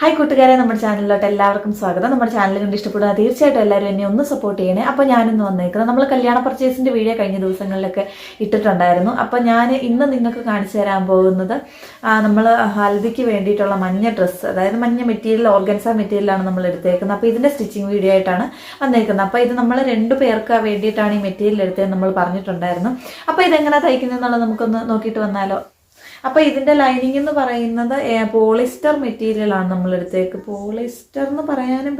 Hi കൂട്ടുകാരെ. നമ്മുടെ ചാനലിലോട്ട് എല്ലാവർക്കും സ്വാഗതം. നമ്മുടെ ചാനൽ കണ്ട് ഇഷ്ടപ്പെടുക തീർച്ചയായിട്ടും എല്ലാവരും എന്നെ ഒന്ന് സപ്പോർട്ട് ചെയ്യണേ. അപ്പോൾ ഞാനിന്ന് വന്നേക്കുന്നത് നമ്മൾ കല്യാണ പർച്ചേസിന്റെ വീഡിയോ കഴിഞ്ഞ ദിവസങ്ങളിലൊക്കെ ഇട്ടിട്ടുണ്ടായിരുന്നു. അപ്പോൾ ഞാൻ ഇന്ന് നിങ്ങൾക്ക് കാണിച്ചു തരാൻ പോകുന്നത് നമ്മൾ ഹൽദിക്ക് വേണ്ടിയിട്ടുള്ള മഞ്ഞ ഡ്രസ്സ് അതായത് മഞ്ഞ മെറ്റീരിയൽ ഓർഗൻസ മെറ്റീരിയലാണ് നമ്മൾ എടുത്തേക്കുന്നത്. അപ്പോൾ ഇതിന്റെ സ്റ്റിച്ചിങ് വീഡിയോ ആയിട്ടാണ് വന്നേക്കുന്നത്. അപ്പോൾ ഇത് നമ്മൾ രണ്ട് പേർക്ക് വേണ്ടിയിട്ടാണ് ഈ മെറ്റീരിയൽ എടുത്തതെന്ന് നമ്മൾ പറഞ്ഞിട്ടുണ്ടായിരുന്നു. അപ്പോൾ ഇതെങ്ങനെ തയ്ക്കുന്നതെന്നുള്ളത് നമുക്കൊന്ന് നോക്കിയിട്ട് വന്നാലോ? അപ്പോൾ ഇതിന്റെ ലൈനിങ് എന്ന് പറയുന്നത് പോളിസ്റ്റർ മെറ്റീരിയലാണ് നമ്മൾ എടുത്തേക്ക് പോളിസ്റ്റർ എന്ന് പറയാനും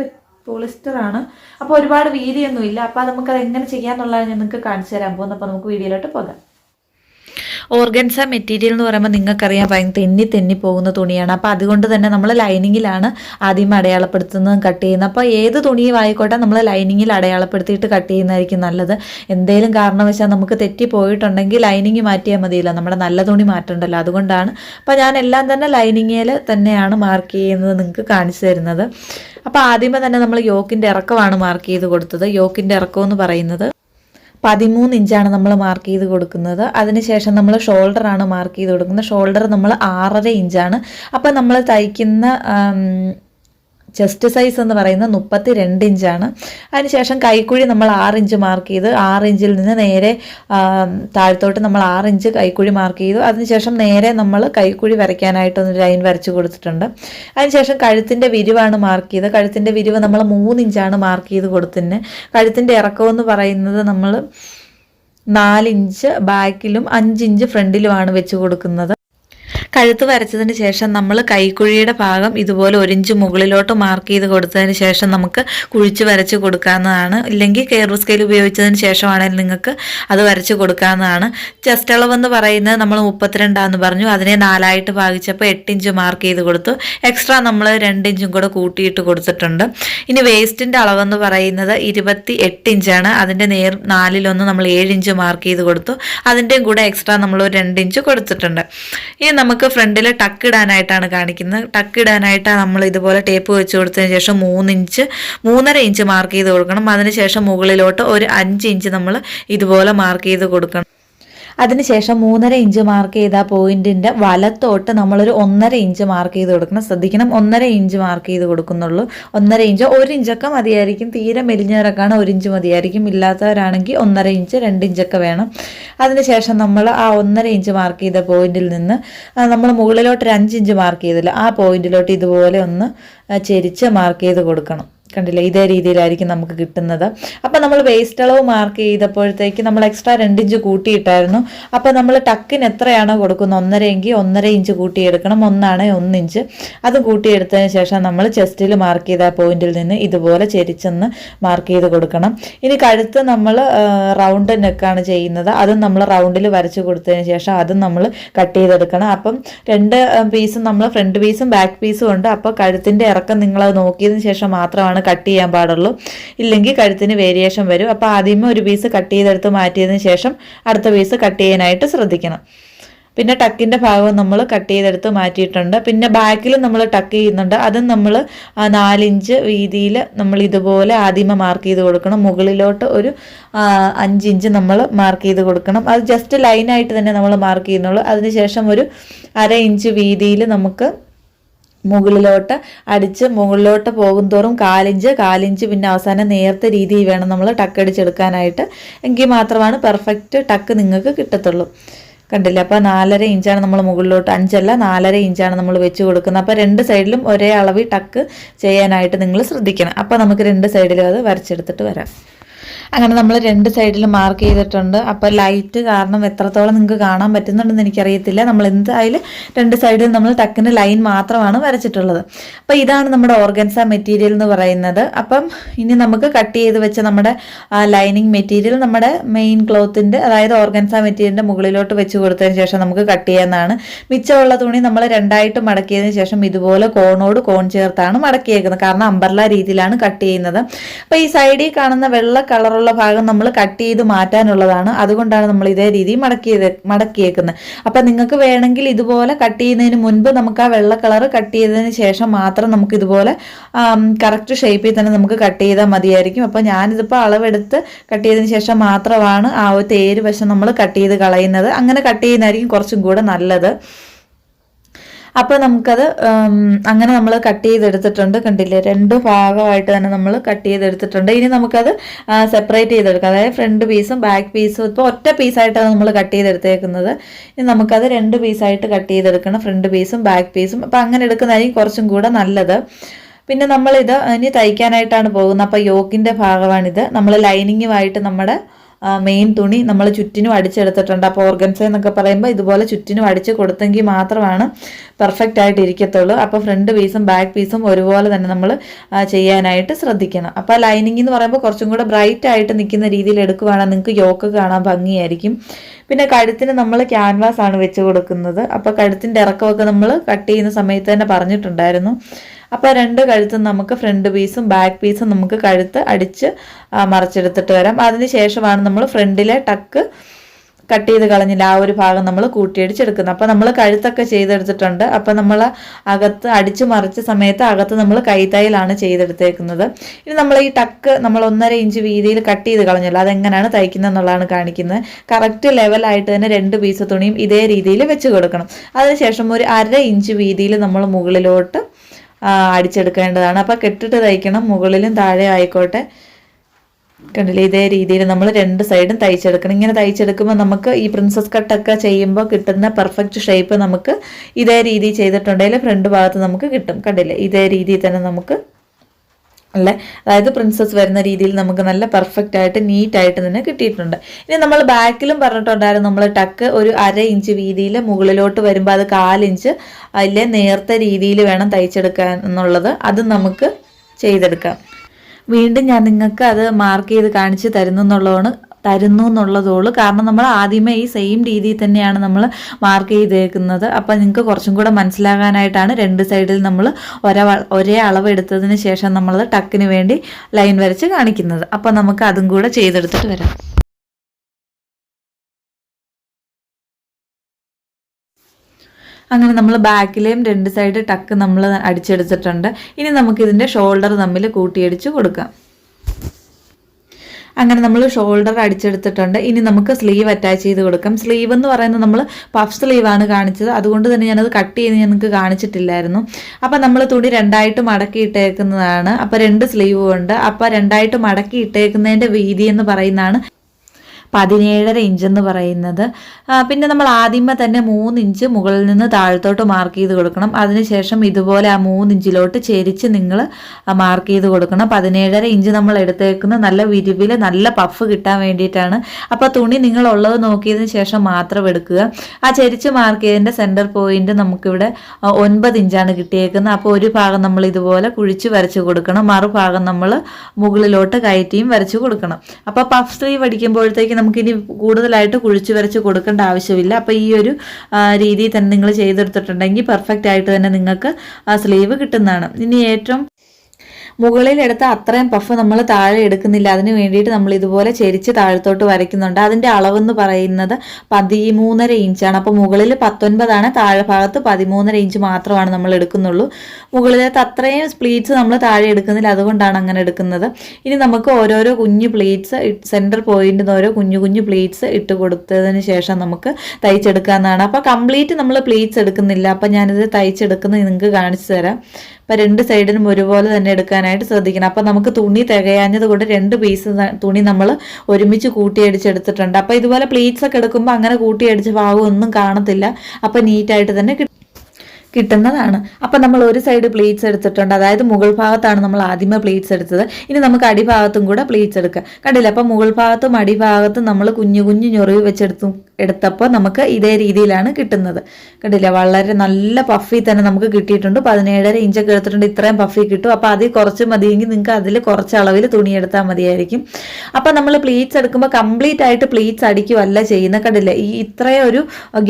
പോളിസ്റ്റർ ആണ്. അപ്പോൾ ഒരുപാട് വീതിയൊന്നും ഇല്ല അപ്പോൾ അത് എങ്ങനെ ചെയ്യാന്നുള്ളത് ഞാൻ നിങ്ങൾക്ക് കാണിച്ചു തരാൻ പോകുന്നു. അപ്പോൾ നമുക്ക് വീഡിയോയിലോട്ട് പോകാം. ഓർഗൻസ മെറ്റീരിയൽ എന്ന് പറയുമ്പോൾ നിങ്ങൾക്കറിയാം ഭയങ്കര തെന്നി തെന്നി പോകുന്ന തുണിയാണ്. അപ്പോൾ അതുകൊണ്ട് തന്നെ നമ്മൾ ലൈനിങ്ങിലാണ് ആദ്യം അടയാളപ്പെടുത്തുന്നതും കട്ട് ചെയ്യുന്നത്. അപ്പോൾ ഏത് തുണിയും ആയിക്കോട്ടെ നമ്മൾ ലൈനിങ്ങിൽ അടയാളപ്പെടുത്തിയിട്ട് കട്ട് ചെയ്യുന്നതായിരിക്കും നല്ലത്. എന്തെങ്കിലും കാരണവശാൽ നമുക്ക് തെറ്റി പോയിട്ടുണ്ടെങ്കിൽ ലൈനിങ് മാറ്റിയാൽ മതിയല്ലോ. നമ്മുടെ നല്ല തുണി മാറ്റണ്ടല്ലോ. അതുകൊണ്ടാണ് അപ്പോൾ ഞാൻ എല്ലാം തന്നെ ലൈനിങ്ങിൽ തന്നെയാണ് മാർക്ക് ചെയ്യുന്നത് നിങ്ങൾക്ക് കാണിച്ചു തരുന്നത്. അപ്പോൾ ആദ്യമേ തന്നെ നമ്മൾ യോക്കിന്റെ ഇറക്കമാണ് മാർക്ക് ചെയ്ത് കൊടുത്തത്. യോക്കിന്റെ ഇറക്കം എന്ന് പറയുന്നത് പതിമൂന്ന് ഇഞ്ചാണ് നമ്മൾ മാർക്ക് ചെയ്ത് കൊടുക്കുന്നത്. അതിനുശേഷം നമ്മൾ ഷോൾഡർ ആണ് മാർക്ക് ചെയ്ത് കൊടുക്കുന്നത്. ഷോൾഡർ നമ്മൾ ആറര ഇഞ്ചാണ്. അപ്പോൾ നമ്മൾ തയ്ക്കുന്ന ചെസ്റ്റ് സൈസ് എന്ന് പറയുന്നത് മുപ്പത്തി രണ്ട് ഇഞ്ചാണ് അതിനുശേഷം കൈക്കുഴി നമ്മൾ ആറ് ഇഞ്ച് മാർക്ക് ചെയ്ത്. ആറ് ഇഞ്ചിൽ നിന്ന് നേരെ താഴത്തോട്ട് നമ്മൾ ആറ് ഇഞ്ച് കൈക്കുഴി മാർക്ക് ചെയ്തു. അതിനുശേഷം നേരെ നമ്മൾ കൈക്കുഴി വരയ്ക്കാനായിട്ട് ഒന്ന് ലൈൻ വരച്ച് കൊടുത്തിട്ടുണ്ട്. അതിനുശേഷം കഴുത്തിന്റെ വിരിവാണ് മാർക്ക് ചെയ്ത് കഴുത്തിന്റെ വിരിവ് നമ്മൾ മൂന്ന് ഇഞ്ചാണ് മാർക്ക് ചെയ്ത് കൊടുത്തിന് കഴുത്തിന്റെ ഇറക്കം എന്ന് പറയുന്നത് നമ്മൾ നാലിഞ്ച് ബാക്കിലും അഞ്ചിഞ്ച് ഫ്രണ്ടിലുമാണ് വെച്ച് കൊടുക്കുന്നത്. കഴുത്ത് വരച്ചതിന് ശേഷം നമ്മൾ കൈക്കുഴിയുടെ ഭാഗം ഇതുപോലെ ഒരിഞ്ച് മുകളിലോട്ട് മാർക്ക് ചെയ്ത് കൊടുത്തതിന് ശേഷം നമുക്ക് കുഴിച്ച് വരച്ച് കൊടുക്കാവുന്നതാണ്. ഇല്ലെങ്കിൽ കെയർവ് സ്കെയിൽ ഉപയോഗിച്ചതിന് ശേഷമാണെങ്കിൽ നിങ്ങൾക്ക് അത് വരച്ച് കൊടുക്കാവുന്നതാണ്. ചെസ്റ്റ് അളവെന്ന് പറയുന്നത് നമ്മൾ മുപ്പത്തിരണ്ടാന്ന് പറഞ്ഞു. അതിനെ നാലായിട്ട് ഭാഗിച്ചപ്പോൾ എട്ട് ഇഞ്ച് മാർക്ക് ചെയ്ത് കൊടുത്തു. എക്സ്ട്രാ നമ്മൾ രണ്ട് ഇഞ്ചും കൂടെ കൂട്ടിയിട്ട് കൊടുത്തിട്ടുണ്ട്. ഇനി വേസ്റ്റിന്റെ അളവെന്ന് പറയുന്നത് ഇരുപത്തി എട്ട് ഇഞ്ചാണ് അതിന്റെ നേർ നാലിലൊന്ന് നമ്മൾ ഏഴ് ഇഞ്ച് മാർക്ക് ചെയ്ത് കൊടുത്തു. അതിന്റെയും കൂടെ എക്സ്ട്രാ നമ്മൾ ഒരു രണ്ട് ഇഞ്ച് കൊടുത്തിട്ടുണ്ട്. ഇനി നമുക്ക് ഫ്രണ്ടിൽ ടക്ക് ഇടാനായിട്ടാണ് കാണിക്കുന്നത്. ടക്ക് ഇടാനായിട്ടാണ് നമ്മൾ ഇതുപോലെ ടേപ്പ് വെച്ച് കൊടുത്തതിന് ശേഷം മൂന്ന് ഇഞ്ച് മൂന്നര ഇഞ്ച് മാർക്ക് ചെയ്ത് കൊടുക്കണം. അതിനുശേഷം മുകളിലോട്ട് ഒരു അഞ്ച് ഇഞ്ച് നമ്മൾ ഇതുപോലെ മാർക്ക് ചെയ്ത് കൊടുക്കണം. അതിനുശേഷം മൂന്നര ഇഞ്ച് മാർക്ക് ചെയ്ത പോയിന്റിന്റെ വലത്തോട്ട് നമ്മളൊരു ഒന്നര ഇഞ്ച് മാർക്ക് ചെയ്ത് കൊടുക്കണം. ശ്രദ്ധിക്കണം ഒന്നര ഇഞ്ച് മാർക്ക് ചെയ്ത് കൊടുക്കുന്നുള്ളൂ. ഒന്നര ഇഞ്ച് ഒരു ഇഞ്ചൊക്കെ മതിയായിരിക്കും. തീരെ മെലിഞ്ഞവരൊക്കെയാണ് ഒരു ഇഞ്ച് മതിയായിരിക്കും. ഇല്ലാത്തവരാണെങ്കിൽ ഒന്നര ഇഞ്ച് രണ്ട് ഇഞ്ചൊക്കെ വേണം. അതിനുശേഷം നമ്മൾ ആ ഒന്നര ഇഞ്ച് മാർക്ക് ചെയ്ത പോയിന്റിൽ നിന്ന് നമ്മൾ മുകളിലോട്ട് ഒരു അഞ്ച് ഇഞ്ച് മാർക്ക് ചെയ്തില്ല. ആ പോയിന്റിലോട്ട് ഇതുപോലെ ഒന്ന് ചെരിച്ച് മാർക്ക് ചെയ്ത് കൊടുക്കണം. കണ്ടില്ലേ? ഇതേ രീതിയിലായിരിക്കും നമുക്ക് കിട്ടുന്നത്. അപ്പം നമ്മൾ വേസ്റ്റ് അളവ് മാർക്ക് ചെയ്തപ്പോഴത്തേക്ക് നമ്മൾ എക്സ്ട്രാ രണ്ട് ഇഞ്ച് കൂട്ടിയിട്ടായിരുന്നു. അപ്പം നമ്മൾ ടക്കിന് എത്രയാണോ കൊടുക്കുന്നത്? ഒന്നര എങ്കിൽ ഒന്നര ഇഞ്ച് കൂട്ടിയെടുക്കണം. ഒന്നാണ് ഒന്ന് ഇഞ്ച്. അത് കൂട്ടിയെടുത്തതിന് ശേഷം നമ്മൾ ചെസ്റ്റിൽ മാർക്ക് ചെയ്ത പോയിന്റിൽ നിന്ന് ഇതുപോലെ ചെരിച്ചെന്ന് മാർക്ക് ചെയ്ത് കൊടുക്കണം. ഇനി കഴുത്ത് നമ്മൾ റൗണ്ട് നെക്കാണ് ചെയ്യുന്നത്. അതും നമ്മൾ റൗണ്ടിൽ വരച്ച് കൊടുത്തതിന് ശേഷം അതും നമ്മൾ കട്ട് ചെയ്തെടുക്കണം. അപ്പം രണ്ട് പീസും നമ്മൾ ഫ്രണ്ട് പീസും ബാക്ക് പീസും ഉണ്ട്. അപ്പോൾ കഴുത്തിന്റെ ഇറക്കം നിങ്ങൾ നോക്കിയതിന് ശേഷം മാത്രമാണ് കട്ട് ചെയ്യാൻ പാടുള്ളൂ. ഇല്ലെങ്കിൽ കഴുത്തിന് വേരിയേഷൻ വരും. അപ്പോൾ ആദ്യമേ ഒരു പീസ് കട്ട് ചെയ്തെടുത്ത് മാറ്റിയതിന് ശേഷം അടുത്ത പീസ് കട്ട് ചെയ്യാനായിട്ട് ശ്രദ്ധിക്കണം. പിന്നെ ടക്കിന്റെ ഭാഗം നമ്മൾ കട്ട് ചെയ്തെടുത്ത് മാറ്റിയിട്ടുണ്ട്. പിന്നെ ബാക്കിൽ നമ്മൾ ടക്ക് ചെയ്യുന്നുണ്ട്. അതും നമ്മൾ നാലിഞ്ച് വീതിയിൽ നമ്മൾ ഇതുപോലെ ആദ്യമേ മാർക്ക് ചെയ്ത് കൊടുക്കണം. മുകളിലോട്ട് ഒരു അഞ്ചിഞ്ച് നമ്മൾ മാർക്ക് ചെയ്ത് കൊടുക്കണം. അത് ജസ്റ്റ് ലൈനായിട്ട് തന്നെ നമ്മൾ മാർക്ക് ചെയ്യുന്നുള്ളൂ. അതിനുശേഷം ഒരു അര ഇഞ്ച് വീതിയിൽ നമുക്ക് മുകളിലോട്ട് അടിച്ച് മുകളിലോട്ട് പോകും തോറും കാലിഞ്ച് കാലിഞ്ച് പിന്നെ അവസാനം നേരത്തെ രീതിയിൽ വേണം നമ്മൾ ടക്ക് അടിച്ചെടുക്കാനായിട്ട്. എങ്കിൽ മാത്രമാണ് പെർഫെക്റ്റ് ടക്ക് നിങ്ങൾക്ക് കിട്ടത്തുള്ളൂ. കണ്ടില്ല? അപ്പോൾ നാലര ഇഞ്ചാണ് നമ്മൾ മുകളിലോട്ട് അഞ്ചല്ല നാലര ഇഞ്ചാണ് നമ്മൾ വെച്ച് കൊടുക്കുന്നത്. അപ്പോൾ രണ്ട് സൈഡിലും ഒരേ അളവിൽ ടക്ക് ചെയ്യാനായിട്ട് നിങ്ങൾ ശ്രദ്ധിക്കണം. അപ്പോൾ നമുക്ക് രണ്ട് സൈഡിലും അത് വരച്ചെടുത്തിട്ട് വരാം. അങ്ങനെ നമ്മൾ രണ്ട് സൈഡിൽ മാർക്ക് ചെയ്തിട്ടുണ്ട്. അപ്പോൾ ലൈറ്റ് കാരണം എത്രത്തോളം നിങ്ങൾക്ക് കാണാൻ പറ്റുന്നുണ്ടെന്ന് എനിക്കറിയത്തില്ല. നമ്മൾ എന്തായാലും രണ്ട് സൈഡിൽ നമ്മൾ ടക്കിന് ലൈൻ മാത്രമാണ് വരച്ചിട്ടുള്ളത്. അപ്പോൾ ഇതാണ് നമ്മുടെ ഓർഗൻസ മെറ്റീരിയൽ എന്ന് പറയുന്നത്. അപ്പം ഇനി നമുക്ക് കട്ട് ചെയ്ത് വെച്ച നമ്മുടെ ലൈനിങ് മെറ്റീരിയൽ നമ്മുടെ മെയിൻ ക്ലോത്തിന്റെ അതായത് ഓർഗൻസ മെറ്റീരിയലിന്റെ മുകളിലോട്ട് വെച്ച് കൊടുത്തതിന് ശേഷം നമുക്ക് കട്ട് ചെയ്യാവുന്നതാണ്. മിച്ചമുള്ള തുണി നമ്മൾ രണ്ടായിട്ട് മടക്കിയതിന് ശേഷം ഇതുപോലെ കോണോട് കോൺ ചേർത്താണ് മടക്കിയേക്കുന്നത്. കാരണം അമ്പർല രീതിയിലാണ് കട്ട് ചെയ്യുന്നത്. അപ്പോൾ ഈ സൈഡിൽ കാണുന്ന വെള്ള കളർ കളറുള്ള ഭാഗം നമ്മൾ കട്ട് ചെയ്ത് മാറ്റാനുള്ളതാണ്. അതുകൊണ്ടാണ് നമ്മൾ ഇതേ രീതി മടക്കിയത് മടക്കിയേക്കുന്നത്. അപ്പം നിങ്ങൾക്ക് വേണമെങ്കിൽ ഇതുപോലെ കട്ട് ചെയ്യുന്നതിന് മുൻപ് നമുക്ക് ആ വെള്ള കളർ കട്ട് ചെയ്തതിന് ശേഷം മാത്രം നമുക്ക് ഇതുപോലെ കറക്റ്റ് ഷേപ്പിൽ തന്നെ നമുക്ക് കട്ട് ചെയ്താൽ മതിയായിരിക്കും. അപ്പം ഞാനിതിപ്പോൾ അളവെടുത്ത് കട്ട് ചെയ്തതിന് ശേഷം മാത്രമാണ് ആ ഒരു തേര് വശം നമ്മൾ കട്ട് ചെയ്ത് കളയുന്നത്. അങ്ങനെ കട്ട് ചെയ്യുന്നതായിരിക്കും കുറച്ചും കൂടെ നല്ലത്. അപ്പോൾ നമുക്കത് അങ്ങനെ നമ്മൾ കട്ട് ചെയ്തെടുത്തിട്ടുണ്ട് കണ്ടില്ലേ? രണ്ട് ഭാഗമായിട്ട് തന്നെ നമ്മൾ കട്ട് ചെയ്തെടുത്തിട്ടുണ്ട്. ഇനി നമുക്കത് സെപ്പറേറ്റ് ചെയ്തെടുക്കാം. അതായത് ഫ്രണ്ട് പീസും ബാക്ക് പീസും ഇപ്പോൾ ഒറ്റ പീസായിട്ടാണ് നമ്മൾ കട്ട് ചെയ്തെടുത്തേക്കുന്നത്. ഇനി നമുക്കത് രണ്ട് പീസായിട്ട് കട്ട് ചെയ്തെടുക്കണം. ഫ്രണ്ട് പീസും ബാക്ക് പീസും അപ്പോൾ അങ്ങനെ എടുക്കുന്നതായിരിക്കും കുറച്ചും കൂടെ നല്ലത്. പിന്നെ നമ്മളിത് ഇനി തയ്ക്കാനായിട്ടാണ് പോകുന്നത്. അപ്പോൾ യോക്കിന്റെ ഭാഗമാണിത്. നമ്മൾ ലൈനിങ്ങുമായിട്ട് നമ്മുടെ മെയിൻ തുണി നമ്മൾ ചുറ്റിനും അടിച്ചെടുത്തിട്ടുണ്ട്. അപ്പോൾ ഓർഗൻസ എന്നൊക്കെ പറയുമ്പോൾ ഇതുപോലെ ചുറ്റിനും അടിച്ച് കൊടുത്തെങ്കിൽ മാത്രമാണ് പെർഫെക്റ്റ് ആയിട്ട് ഇരിക്കത്തുള്ളൂ. അപ്പോൾ ഫ്രണ്ട് പീസും ബാക്ക് പീസും ഒരുപോലെ തന്നെ നമ്മൾ ചെയ്യാനായിട്ട് ശ്രദ്ധിക്കണം. അപ്പോൾ ലൈനിങ് എന്ന് പറയുമ്പോൾ കുറച്ചും കൂടെ ബ്രൈറ്റ് ആയിട്ട് നിൽക്കുന്ന രീതിയിൽ എടുക്കുവാണെങ്കിൽ നിങ്ങൾക്ക് യോക്ക് കാണാൻ ഭംഗിയായിരിക്കും. പിന്നെ കഴുത്തിന് നമ്മൾ ക്യാൻവാസ് ആണ് വെച്ച് കൊടുക്കുന്നത്. അപ്പോൾ കഴുത്തിന്റെ ഇറക്കമൊക്കെ നമ്മൾ കട്ട് ചെയ്യുന്ന സമയത്ത് തന്നെ പറഞ്ഞിട്ടുണ്ടായിരുന്നു. അപ്പോൾ രണ്ട് കഴുത്തും നമുക്ക് ഫ്രണ്ട് പീസും ബാക്ക് പീസും നമുക്ക് കഴുത്ത് അടിച്ച് മറച്ചെടുത്തിട്ട് വരാം. അതിന് ശേഷമാണ് നമ്മൾ ഫ്രണ്ടിലെ ടക്ക് കട്ട് ചെയ്ത് കളഞ്ഞില്ല. ആ ഒരു ഭാഗം നമ്മൾ കൂട്ടിയടിച്ചെടുക്കുന്നത്. അപ്പോൾ നമ്മൾ കഴുത്തൊക്കെ ചെയ്തെടുത്തിട്ടുണ്ട്. അപ്പോൾ നമ്മൾ അകത്ത് അടിച്ച് മറിച്ച സമയത്ത് അകത്ത് നമ്മൾ കൈത്തൈലാണ് ചെയ്തെടുത്തേക്കുന്നത്. ഇനി നമ്മൾ ഈ ടക്ക് നമ്മൾ ഒന്നര ഇഞ്ച് വീതിയിൽ കട്ട് ചെയ്ത് കളഞ്ഞല്ലോ. അതെങ്ങനെയാണ് തയ്ക്കുന്നത് എന്നുള്ളതാണ് കാണിക്കുന്നത്. കറക്റ്റ് ലെവലായിട്ട് തന്നെ രണ്ട് പീസ് തുണിയും ഇതേ രീതിയിൽ വെച്ച് കൊടുക്കണം. അതിനുശേഷം ഒരു അര ഇഞ്ച് വീതിയിൽ നമ്മൾ മുകളിലോട്ട് അടിച്ചെടുക്കേണ്ടതാണ്. അപ്പോൾ കെട്ടിട്ട് തയ്ക്കണം. മുകളിലും താഴെ ആയിക്കോട്ടെ. കണ്ടില്ലേ? ഇതേ രീതിയിൽ നമ്മൾ രണ്ട് സൈഡും തയ്ച്ചെടുക്കണം. ഇങ്ങനെ തയ്ച്ചെടുക്കുമ്പോൾ നമുക്ക് ഈ പ്രിൻസസ് കട്ടൊക്കെ ചെയ്യുമ്പോൾ കിട്ടുന്ന പെർഫെക്റ്റ് ഷേപ്പ് നമുക്ക് ഇതേ രീതി ചെയ്തിട്ടുണ്ടെങ്കിൽ ഫ്രണ്ട് ഭാഗത്ത് നമുക്ക് കിട്ടും. കണ്ടില്ലേ? ഇതേ രീതിയിൽ തന്നെ നമുക്ക് അല്ലേ? അതായത് പ്രിൻസസ് വരുന്ന രീതിയിൽ നമുക്ക് നല്ല പെർഫെക്റ്റ് ആയിട്ട് നീറ്റ് ആയിട്ട് തന്നെ കിട്ടിയിട്ടുണ്ട്. ഇനി നമ്മൾ ബാക്കിലും പറഞ്ഞിട്ടുണ്ടായിരുന്നു നമ്മൾ ടക്ക് ഒരു അര ഇഞ്ച് വീതിയിൽ മുകളിലോട്ട് വരുമ്പോൾ അത് കാലിഞ്ച് അതിലെ നേർത്ത രീതിയിൽ വേണം തയ്ച്ചെടുക്കാൻ എന്നുള്ളത് അത് നമുക്ക് ചെയ്തെടുക്കാം. വീണ്ടും ഞാൻ നിങ്ങൾക്ക് അത് മാർക്ക് ചെയ്ത് കാണിച്ച് തരുന്നു എന്നുള്ളതാണ് തരുന്നു എന്നുള്ളതുള്ളൂ കാരണം നമ്മൾ ആദ്യമേ ഈ സെയിം രീതിയിൽ തന്നെയാണ് നമ്മൾ മാർക്ക് ചെയ്തേക്കുന്നത്. അപ്പം നിങ്ങൾക്ക് കുറച്ചും കൂടെ മനസ്സിലാകാനായിട്ടാണ് രണ്ട് സൈഡിൽ നമ്മൾ ഒരേ ഒരേ അളവ് എടുത്തതിന് ശേഷം നമ്മൾ ടക്കിന് വേണ്ടി ലൈൻ വരച്ച് കാണിക്കുന്നത്. അപ്പം നമുക്ക് അതും കൂടെ ചെയ്തെടുത്തിട്ട് വരാം. അങ്ങനെ നമ്മൾ ബാക്കിലെയും രണ്ട് സൈഡ് ടക്ക് നമ്മൾ അടിച്ചെടുത്തിട്ടുണ്ട്. ഇനി നമുക്കിതിന്റെ ഷോൾഡർ തമ്മിൽ കൂട്ടിയടിച്ച് കൊടുക്കാം. അങ്ങനെ നമ്മൾ ഷോൾഡർ അടിച്ചെടുത്തിട്ടുണ്ട്. ഇനി നമുക്ക് സ്ലീവ് അറ്റാച്ച് ചെയ്ത് കൊടുക്കാം. സ്ലീവ് എന്ന് പറയുന്നത് നമ്മൾ പഫ് സ്ലീവാണ് കാണിച്ചത്. അതുകൊണ്ട് തന്നെ ഞാനത് കട്ട് ചെയ്ത് ഞങ്ങൾക്ക് കാണിച്ചിട്ടില്ലായിരുന്നു. അപ്പം നമ്മൾ തുണി രണ്ടായിട്ട് മടക്കി ഇട്ടേക്കുന്നതാണ്. അപ്പം രണ്ട് സ്ലീവും ഉണ്ട്. അപ്പം രണ്ടായിട്ട് മടക്കി ഇട്ടേക്കുന്നതിന്റെ വീതി എന്ന് പറയുന്നതാണ് പതിനേഴര ഇഞ്ച് എന്ന് പറയുന്നത് പിന്നെ നമ്മൾ ആദ്യമേ തന്നെ മൂന്ന് ഇഞ്ച് മുകളിൽ നിന്ന് താഴത്തോട്ട് മാർക്ക് ചെയ്ത് കൊടുക്കണം. അതിനുശേഷം ഇതുപോലെ ആ മൂന്ന് ഇഞ്ചിലോട്ട് ചെരിച്ച് നിങ്ങൾ മാർക്ക് ചെയ്ത് കൊടുക്കണം. പതിനേഴര ഇഞ്ച് നമ്മൾ എടുത്തേക്കുന്ന നല്ല വിരിവിൽ നല്ല പഫ് കിട്ടാൻ വേണ്ടിയിട്ടാണ്. അപ്പോൾ തുണി നിങ്ങൾ ഉള്ളത് നോക്കിയതിന് ശേഷം മാത്രം എടുക്കുക. ആ ചെരിച്ച് മാർക്ക് ചെയ്തതിന്റെ സെന്റർ പോയിന്റ് നമുക്കിവിടെ ഒൻപത് ഇഞ്ചാണ് കിട്ടിയേക്കുന്നത്. അപ്പോൾ ഒരു ഭാഗം നമ്മൾ ഇതുപോലെ കുഴിച്ച് വരച്ച് കൊടുക്കണം. മറുഭാഗം നമ്മൾ മുകളിലോട്ട് കയറ്റിയും വരച്ച് കൊടുക്കണം. അപ്പോൾ പഫ് സ്ലീവ് അടിക്കുമ്പോഴത്തേക്ക് നമുക്കിനി കൂടുതലായിട്ട് കുഴിച്ചു വരച്ച് കൊടുക്കേണ്ട ആവശ്യമില്ല. അപ്പോൾ ഈ ഒരു രീതിയിൽ തന്നെ നിങ്ങൾ ചെയ്തെടുത്തിട്ടുണ്ടെങ്കിൽ പെർഫെക്റ്റ് ആയിട്ട് തന്നെ നിങ്ങൾക്ക് ആ സ്ലീവ് കിട്ടുന്നതാണ്. ഇനി ഏറ്റവും മുകളിലെടുത്ത അത്രയും പഫ് നമ്മൾ താഴെ എടുക്കുന്നില്ല. അതിന് വേണ്ടിയിട്ട് നമ്മൾ ഇതുപോലെ ചെരിച്ച് താഴത്തോട്ട് വരയ്ക്കുന്നുണ്ട്. അതിന്റെ അളവെന്ന് പറയുന്നത് പതിമൂന്നര ഇഞ്ചാണ് അപ്പോൾ മുകളിൽ പത്തൊൻപതാണ് താഴെ ഭാഗത്ത് പതിമൂന്നര ഇഞ്ച് മാത്രമാണ് നമ്മൾ എടുക്കുന്നുള്ളൂ. മുകളിലത്തെ അത്രയും പ്ലീറ്റ്സ് നമ്മൾ താഴെ എടുക്കുന്നില്ല. അതുകൊണ്ടാണ് അങ്ങനെ എടുക്കുന്നത്. ഇനി നമുക്ക് ഓരോരോ കുഞ്ഞു പ്ലീറ്റ്സ് സെന്റർ പോയിന്റിൽ ഓരോ കുഞ്ഞു കുഞ്ഞു പ്ലീറ്റ്സ് ഇട്ട് കൊടുത്തതിന് ശേഷം നമുക്ക് തയ്ച്ചെടുക്കാവുന്നതാണ്. അപ്പോൾ കംപ്ലീറ്റ് നമ്മൾ പ്ലീറ്റ്സ് എടുക്കുന്നില്ല. അപ്പോൾ ഞാനിത് തയ്ച്ചെടുക്കുന്നത് നിങ്ങൾക്ക് കാണിച്ചു തരാം. അപ്പോൾ രണ്ട് സൈഡിനും ഒരുപോലെ തന്നെ എടുക്കാനായിട്ട് ശ്രദ്ധിക്കണം. അപ്പോൾ നമുക്ക് തുണി തികയാഞ്ഞത് കൊണ്ട് രണ്ട് പീസ് തുണി നമ്മൾ ഒരുമിച്ച് കൂട്ടിയടിച്ചെടുത്തിട്ടുണ്ട്. അപ്പോൾ ഇതുപോലെ പ്ലീറ്റ്സ് ഒക്കെ എടുക്കുമ്പോൾ അങ്ങനെ കൂട്ടിയടിച്ച ഭാഗം ഒന്നും കാണത്തില്ല. അപ്പോൾ നീറ്റായിട്ട് തന്നെ കിട്ടും. കിട്ടുന്നതാണ്. അപ്പം നമ്മൾ ഒരു സൈഡ് പ്ലീറ്റ്സ് എടുത്തിട്ടുണ്ട്. അതായത് മുകൾ ഭാഗത്താണ് നമ്മൾ ആദ്യമേ പ്ലീറ്റ്സ് എടുത്തത്. ഇനി നമുക്ക് അടിഭാഗത്തും കൂടെ പ്ലീറ്റ്സ് എടുക്കാം. കണ്ടില്ല? അപ്പം മുകൾ ഭാഗത്തും അടിഭാഗത്തും നമ്മൾ കുഞ്ഞു കുഞ്ഞു ഞൊറിവ് വെച്ചെടുത്തു എടുത്തപ്പോൾ നമുക്ക് ഇതേ രീതിയിലാണ് കിട്ടുന്നത്. കണ്ടില്ല? വളരെ നല്ല പഫി തന്നെ നമുക്ക് കിട്ടിയിട്ടുണ്ട്. പതിനേഴര ഇഞ്ചൊക്കെ എടുത്തിട്ടുണ്ട്. ഇത്രയും പഫി കിട്ടും. അപ്പോൾ അതിൽ കുറച്ച് മതിയെങ്കിൽ നിങ്ങൾക്ക് അതിൽ കുറച്ച് അളവിൽ തുണി എടുത്താൽ മതിയായിരിക്കും. അപ്പം നമ്മൾ പ്ലീറ്റ്സ് എടുക്കുമ്പോൾ കംപ്ലീറ്റ് ആയിട്ട് പ്ലീറ്റ്സ് അടിക്കുമല്ല ചെയ്യുന്ന കണ്ടില്ല? ഈ ഇത്രയും ഒരു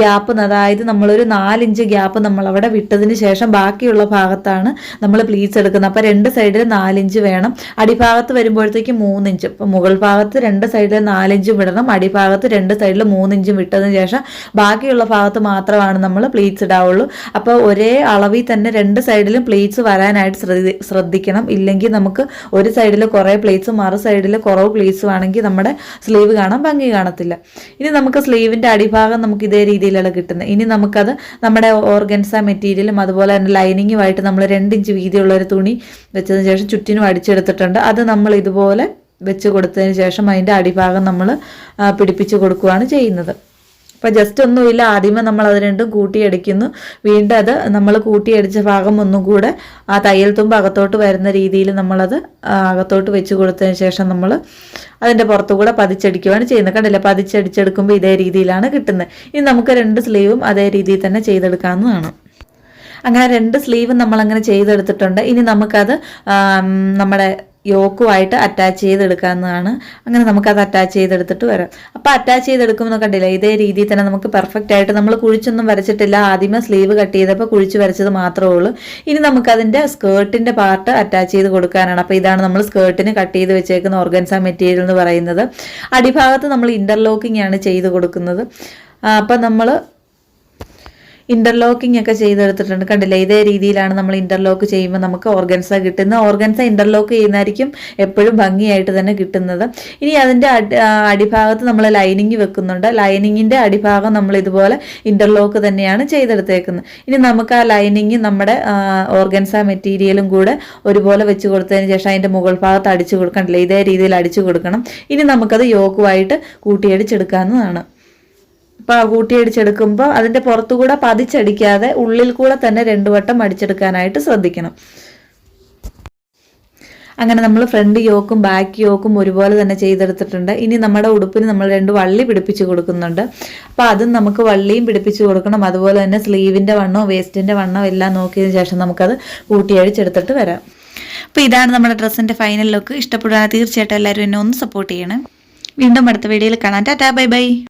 ഗ്യാപ്പ് അതായത് നമ്മളൊരു നാലിഞ്ച് ഗ്യാപ്പ് നമ്മൾ അവിടെ വിട്ടതിന് ശേഷം ബാക്കിയുള്ള ഭാഗത്താണ് നമ്മൾ പ്ലീറ്റ്സ് എടുക്കുന്നത്. അപ്പോൾ രണ്ട് സൈഡിൽ നാലിഞ്ച് വേണം. അടിഭാഗത്ത് വരുമ്പോഴത്തേക്ക് മൂന്നിഞ്ച്. അപ്പോൾ മുകൾ ഭാഗത്ത് രണ്ട് സൈഡിൽ നാലിഞ്ചും വിടണം. അടിഭാഗത്ത് രണ്ട് സൈഡിൽ മൂന്നിഞ്ചും വിട്ടതിന് ശേഷം ബാക്കിയുള്ള ഭാഗത്ത് മാത്രമാണ് നമ്മൾ പ്ലീറ്റ്സ് ഇടാവുള്ളൂ. അപ്പോൾ ഒരേ അളവിൽ തന്നെ രണ്ട് സൈഡിലും പ്ലീറ്റ്സ് വരാനായിട്ട് ശ്രദ്ധി ശ്രദ്ധിക്കണം. ഇല്ലെങ്കിൽ നമുക്ക് ഒരു സൈഡിൽ കുറേ പ്ലീറ്റ്സും മറു സൈഡിൽ കുറവ് പ്ലീറ്റ്സും ആണെങ്കിൽ നമ്മുടെ സ്ലീവ് കാണാൻ ഭംഗി കാണത്തില്ല. ഇനി നമുക്ക് സ്ലീവിന്റെ അടിഭാഗം നമുക്ക് ഇതേ രീതിയിലാണ് കിട്ടുന്നത്. ഇനി നമുക്കത് നമ്മുടെ ഓർഗൻസ മെറ്റീരിയലും അതുപോലെ തന്നെ ലൈനിങ്ങുമായിട്ട് നമ്മൾ രണ്ട് ഇഞ്ച് വീതിയുള്ള ഒരു തുണി വെച്ചതിന് ശേഷം ചുറ്റിനും അടിച്ചെടുത്തിട്ടുണ്ട്. അത് നമ്മൾ ഇതുപോലെ വെച്ച് കൊടുത്തതിന് ശേഷം അതിന്റെ അടിഭാഗം നമ്മൾ പിടിപ്പിച്ച് കൊടുക്കുകയാണ് ചെയ്യുന്നത്. അപ്പോൾ ജസ്റ്റ് ഒന്നുമില്ല ആദ്യമേ നമ്മൾ അത് രണ്ടും കൂട്ടിയടിക്കുന്നു. വീണ്ടും അത് നമ്മൾ കൂട്ടിയടിച്ച ഭാഗം ഒന്നും കൂടെ ആ തയ്യൽ തുമ്പ് അകത്തോട്ട് വരുന്ന രീതിയിൽ നമ്മളത് അകത്തോട്ട് വെച്ച് കൊടുത്തതിന് ശേഷം നമ്മൾ അതിന്റെ പുറത്തുകൂടെ പതിച്ചടിക്കുകയാണ് ചെയ്യുന്നത്. കണ്ടില്ല? പതിച്ചടിച്ചെടുക്കുമ്പോൾ ഇതേ രീതിയിലാണ് കിട്ടുന്നത്. ഇനി നമുക്ക് രണ്ട് സ്ലീവും അതേ രീതിയിൽ തന്നെ ചെയ്തെടുക്കാവുന്നതാണ്. അങ്ങനെ രണ്ട് സ്ലീവ് നമ്മൾ അങ്ങനെ ചെയ്തെടുത്തിട്ടുണ്ട്. ഇനി നമുക്കത് നമ്മുടെ യോക്കുമായിട്ട് അറ്റാച്ച് ചെയ്തെടുക്കാവുന്നതാണ്. അങ്ങനെ നമുക്കത് അറ്റാച്ച് ചെയ്തെടുത്തിട്ട് വരാം. അപ്പോൾ അറ്റാച്ച് ചെയ്തെടുക്കുമെന്ന് കണ്ടില്ല ഇതേ രീതിയിൽ തന്നെ നമുക്ക് പെർഫെക്റ്റ് ആയിട്ട് നമ്മൾ കുഴിച്ചൊന്നും വരച്ചിട്ടില്ല. ആദ്യമേ സ്ലീവ് കട്ട് ചെയ്തപ്പോൾ കുഴിച്ച് വരച്ചത് മാത്രമേ ഉള്ളൂ. ഇനി നമുക്കതിന്റെ സ്കേർട്ടിന്റെ പാർട്ട് അറ്റാച്ച് ചെയ്ത് കൊടുക്കാനാണ്. അപ്പോൾ ഇതാണ് നമ്മൾ സ്കേർട്ടിന് കട്ട് ചെയ്ത് വെച്ചേക്കുന്ന ഓർഗൻസ മെറ്റീരിയൽ എന്ന് പറയുന്നത്. അടിഭാഗത്ത് നമ്മൾ ഇന്റർലോക്കിംഗ് ആണ് ചെയ്ത് കൊടുക്കുന്നത്. അപ്പം നമ്മൾ ഇന്റർലോക്കിംഗ് ഒക്കെ ചെയ്തെടുത്തിട്ടുണ്ട്. കണ്ടില്ലേ? ഇതേ രീതിയിലാണ് നമ്മൾ ഇന്റർലോക്ക് ചെയ്യുമ്പോൾ നമുക്ക് ഓർഗൻസ കിട്ടുന്ന ഓർഗൻസ ഇന്റർലോക്ക് ചെയ്യുന്നതായിരിക്കും എപ്പോഴും ഭംഗിയായിട്ട് തന്നെ കിട്ടുന്നത്. ഇനി അതിന്റെ അടിഭാഗത്ത് നമ്മൾ ലൈനിങ് വെക്കുന്നുണ്ട്. ലൈനിങ്ങിന്റെ അടിഭാഗം നമ്മൾ ഇതുപോലെ ഇന്റർലോക്ക് തന്നെയാണ് ചെയ്തെടുത്തേക്കുന്നത്. ഇനി നമുക്ക് ആ ലൈനിങ് നമ്മുടെ ഓർഗൻസ മെറ്റീരിയലും കൂടെ ഒരുപോലെ വെച്ച് കൊടുത്തതിന് ശേഷം അതിന്റെ മുകൾ ഭാഗത്ത് അടിച്ചു കൊടുക്കണ്ടല്ലോ ഇതേ രീതിയിൽ അടിച്ചു കൊടുക്കണം. ഇനി നമുക്കത് യോക്കുമായിട്ട് കൂട്ടിയടിച്ചെടുക്കാവുന്നതാണ്. കൂട്ടിയടിച്ചെടുക്കുമ്പോൾ അതിന്റെ പുറത്തുകൂടെ പതിച്ചടിക്കാതെ ഉള്ളിൽ കൂടെ തന്നെ രണ്ടു വട്ടം അടിച്ചെടുക്കാനായിട്ട് ശ്രദ്ധിക്കണം. അങ്ങനെ നമ്മൾ ഫ്രണ്ട് യോക്കും ബാക്ക് യോക്കും ഒരുപോലെ തന്നെ ചെയ്തെടുത്തിട്ടുണ്ട്. ഇനി നമ്മുടെ ഉടുപ്പിന് നമ്മൾ രണ്ട് വള്ളി പിടിപ്പിച്ച് കൊടുക്കുന്നുണ്ട്. അപ്പോൾ അതും നമുക്ക് വള്ളിയും പിടിപ്പിച്ച് കൊടുക്കണം. അതുപോലെ തന്നെ സ്ലീവിന്റെ വണ്ണോ വേസ്റ്റിന്റെ വണ്ണോ എല്ലാം നോക്കിയതിന് ശേഷം നമുക്കത് കൂട്ടിയഴിച്ചെടുത്തിട്ട് വരാം. അപ്പോൾ ഇതാണ് നമ്മുടെ ഡ്രസ്സിന്റെ ഫൈനൽ ലുക്ക് ഇഷ്ടപ്പെടുകയാണെങ്കിൽ തീർച്ചയായിട്ടും എല്ലാവരും എന്നെ ഒന്ന് സപ്പോർട്ട് ചെയ്യണം. വീണ്ടും അടുത്ത വീഡിയോയിൽ കാണാം. Tata bye bye.